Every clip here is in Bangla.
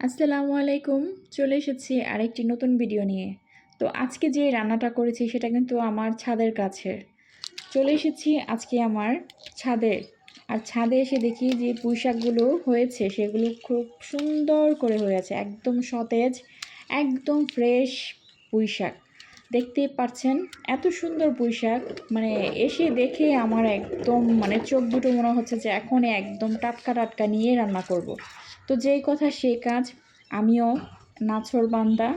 আসসালামু আলাইকুম। চলে এসেছি আরেকটি নতুন ভিডিও নিয়ে। তো আজকে যে রান্নাটা করেছি সেটা কিন্তু আমার ছাদের কাছের। চলে এসেছি আজকে আমার ছাদে। আর ছাদে এসে দেখি যে পুঁইশাকগুলো হয়েছে, সেগুলো খুব সুন্দর করে হয়েছে একদম সতেজ, একদম ফ্রেশ পুঁই শাক দেখতেই পাচ্ছেন এত সুন্দর পুঁই শাক মানে এসে দেখে আমার একদম মানে চোখ দুটো মনে হচ্ছে যে এখন একদম টাটকা টাটকা নিয়ে রান্না করব। তো যেই কথা সেই কাজ, আমিও নাছর বান্দা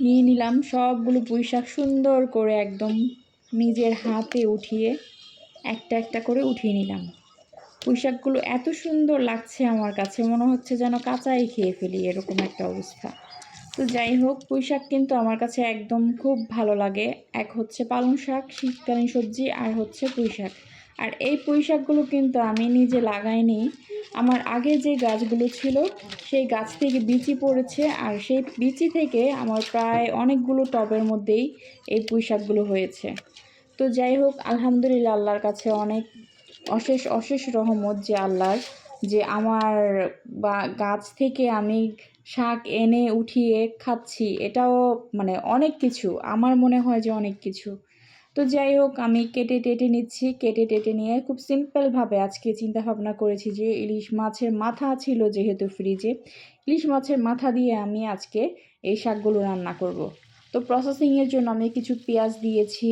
নিয়ে নিলাম সবগুলো পুঁই শাক সুন্দর করে একদম নিজের হাতে উঠিয়ে একটা একটা করে উঠিয়ে নিলাম। পুঁই শাকগুলো এত সুন্দর লাগছে আমার কাছে, মনে হচ্ছে যেন কাঁচাই খেয়ে ফেলি, এরকম একটা অবস্থা। তো যাই হোক, পুঁই শাক কিন্তু আমার কাছে একদম খুব ভালো লাগে। এক হচ্ছে পালং শাক, শীতকালীন সবজি, আর হচ্ছে পুঁই শাক। আর এই পুঁই শাকগুলো কিন্তু আমি নিজে লাগাইনি। আমার আগে যে গাছগুলো ছিল, সেই গাছ থেকে বিচি পড়েছে, আর সেই বিচি থেকে আমার প্রায় অনেকগুলো টবের মধ্যেই এই পুঁই শাকগুলো হয়েছে। তো যাই হোক, আলহামদুলিল্লাহ আল্লাহর কাছে অনেক অশেষ অশেষ রহমত যে আল্লাহর, যে আমার বা গাছ থেকে আমি শাক এনে উঠিয়ে খাচ্ছি, এটাও মানে অনেক কিছু, আমার মনে হয় যে অনেক কিছু তো যাই হোক, আমি কেটে টেটে নিচ্ছি, কেটে টেটে নিয়ে খুব সিম্পলভাবে আজকে চিন্তা ভাবনা করেছি যে ইলিশ মাছের মাথা ছিল যেহেতু ফ্রিজে, ইলিশ মাছের মাথা দিয়ে আমি আজকে এই শাকগুলো রান্না করব। তো প্রসেসিংয়ের জন্য আমি কিছু পেঁয়াজ দিয়েছি,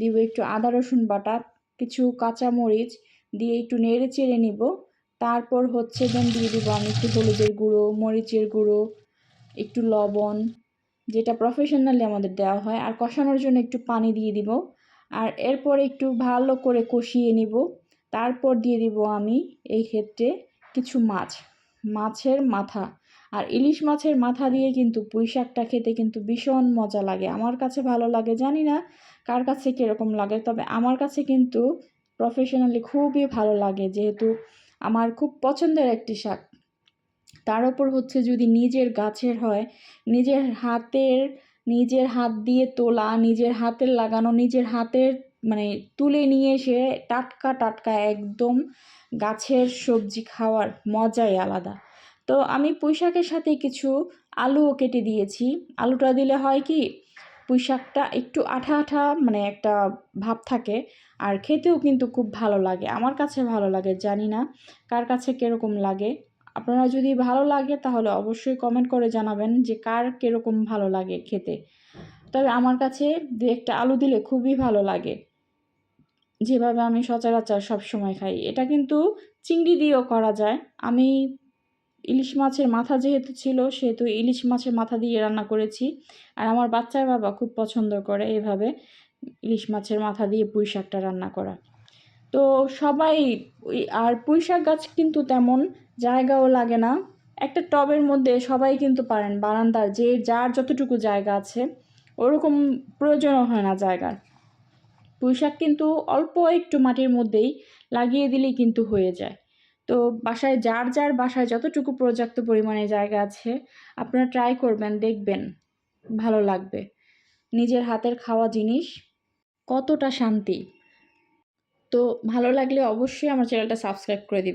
দিব একটু আদা রসুন বাটা, কিছু কাঁচামরিচ, দিয়ে একটু নেড়ে চেড়ে নিব তারপর হচ্ছে দেন দিয়ে দিব আমি একটু হলুদের গুঁড়ো, মরিচের গুঁড়ো, একটু লবণ, যেটা প্রফেশনালি আমাদের দেওয়া হয়। আর কষানোর জন্য একটু পানি দিয়ে দিব। আর এরপর একটু ভালো করে কষিয়ে নিব। তারপর দিয়ে দিব আমি এই ক্ষেত্রে কিছু মাছ, মাছের মাথা। আর ইলিশ মাছের মাথা দিয়ে কিন্তু পুঁই শাকটা খেতে কিন্তু ভীষণ মজা লাগে। আমার কাছে ভালো লাগে, জানি না কার কাছে কীরকম লাগে, তবে আমার কাছে কিন্তু প্রফেশনালি খুবই ভালো লাগে। যেহেতু আমার খুব পছন্দের একটি শাক। তার ওপর হচ্ছে যদি নিজের গাছের হয়, নিজের হাতের, নিজের হাত দিয়ে তোলা, নিজের হাতের লাগানো, নিজের হাতের মানে তুলে নিয়ে এসে টাটকা টাটকা একদম গাছের সবজি খাওয়ার মজাই আলাদা। তো আমি পুঁই শাকের সাথে কিছু আলুও কেটে দিয়েছি। আলুটা দিলে হয় কি পুঁই শাকটা একটু আঠা আঠা মানে একটা ভাব থাকে আর খেতেও কিন্তু খুব ভালো লাগে। আমার কাছে ভালো লাগে, জানি না কার কাছে কীরকম লাগে। আপনারা যদি ভালো লাগে তাহলে অবশ্যই কমেন্ট করে জানাবেন যে কার কীরকম ভালো লাগে খেতে। তবে আমার কাছে দু একটা আলু দিলে খুবই ভালো লাগে। যেভাবে আমি সচরাচর সব সময় খাই, এটা কিন্তু চিংড়ি দিয়েও করা যায়। আমি ইলিশ মাছের মাথা যেহেতু ছিল, সেহেতু ইলিশ মাছের মাথা দিয়ে রান্না করেছি। আর আমার বাচ্চার বাবা খুব পছন্দ করে এভাবে ইলিশ মাছের মাথা দিয়ে পুঁই শাকটা রান্না করা। তো সবাই আর পুঁই শাক গাছ কিন্তু তেমন জায়গাও লাগে না। একটা টবের মধ্যে সবাই কিন্তু পারেন, বারান্দার যে যার যতটুকু জায়গা আছে, ওরকম প্রয়োজনও হয় না জায়গার। পুঁই শাক কিন্তু অল্প একটু মাটির মধ্যেই লাগিয়ে দিলেই কিন্তু হয়ে যায়। তো বাসায় যার যার বাসায় যতটুকু পর্যাপ্ত পরিমাণে জায়গা আছে, আপনারা ট্রাই করবেন, দেখবেন। ভালো লাগবে। নিজের হাতের খাওয়া জিনিস কতটা শান্তি। তো ভালো লাগলে অবশ্যই আমার চ্যানেলটা সাবস্ক্রাইব করে দিবেন।